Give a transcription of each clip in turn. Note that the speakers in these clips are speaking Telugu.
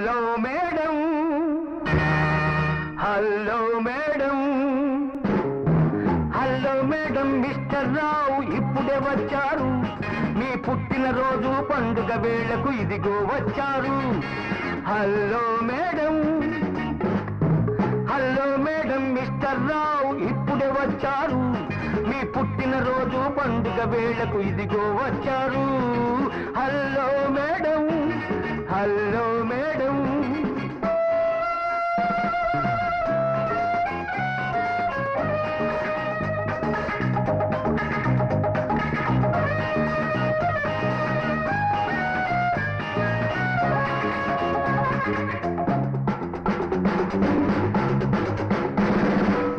Hello madam. Hello madam. Hello madam mister Rao ఇప్పుడే వచ్చారు. మీ పుట్టినరోజు పండుగ వేళకు ఇదిగో వచ్చారు. Hello madam. Hello madam mister Rao ఇప్పుడే వచ్చారు. మీ పుట్టినరోజు పండుగ వేళకు ఇదిగో వచ్చారు.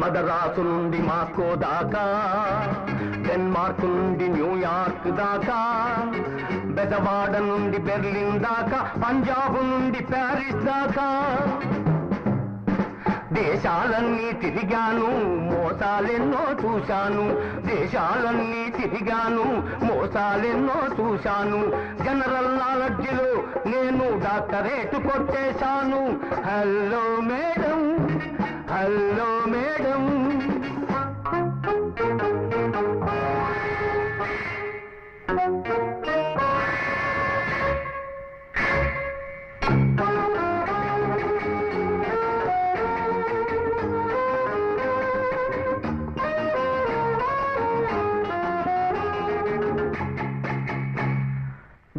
మదరాసు నుండి మాస్కో దాకా డెన్మార్క్ నుండి న్యూయార్క్ దాకా బెదవాడ నుండి బెర్లిన్ దాకా పంజాబ్ నుండి ప్యారిస్ దాకా. దేశాలన్నీ తిరిగాను మోసాలెన్నో చూశాను. దేశాలన్నీ తిరిగాను మోసాలెన్నో చూశాను. జనరల్ నాలెడ్జ్లో నేను doctorate కొట్టేశాను. Hello madam hello madam.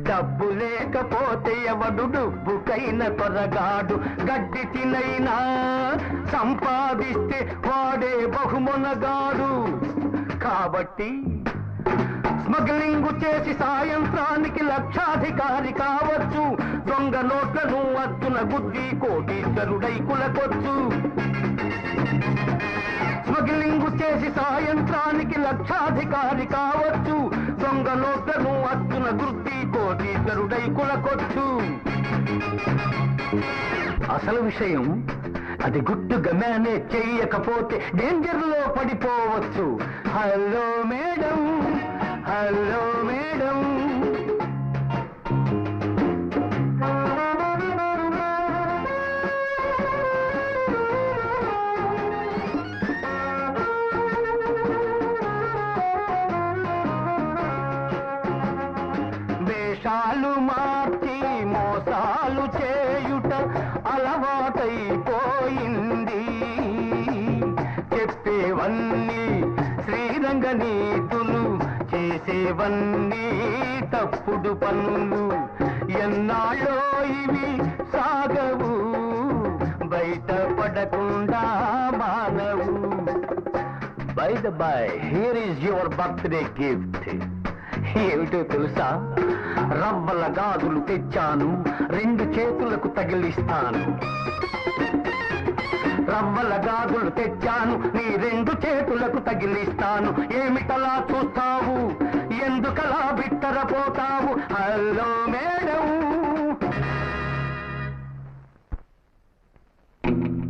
డబ్బు లేకపోతే ఎవడు డబ్బుకైన త్వరగాడు గడ్డి తినైనా సంపాదిస్తే వాడే బహుమొనగాడు. కాబట్టి స్మగ్లింగ్ చేసి సాయంత్రానికి లక్షాధికారి కావచ్చు. దొంగ నోట్లను అద్దున గుద్ది కోటీశ్వరుడై కులకొచ్చు. స్మగ్లింగ్ చేసి సాయంత్రానికి లక్షాధికారి కావచ్చు. దొంగ నోట్లను అచ్చున గుద్ది కోటీశ్వరుడై కులకొచ్చు అసలు విషయం అది గుడ్డు గమ్యానే చెయ్యకపోతే డేంజర్లో పడిపోవచ్చు. Hello madam hello madam. వేషాలు మార్చి మోసాలు చేయుట అలవాటైపోయింది. చెప్పేవన్నీ శ్రీరంగ నీతులు చేసేవన్నీ తప్పుడు పనులు. ఎన్నాళ్ళో ఇవి సాగవు బయటపడకుండా మానవు. By the by here is your birthday gift ఏమిటో తెలుసా? రవ్వల గాజులు తెచ్చాను రెండు చేతులకు తగిలిస్తాను. రవ్వల గాజులు తెచ్చాను నీ రెండు చేతులకు తగిలిస్తాను. ఏమిటలా చూస్తావు? ఎందుకలా బిత్తరపోతావు? హలో మే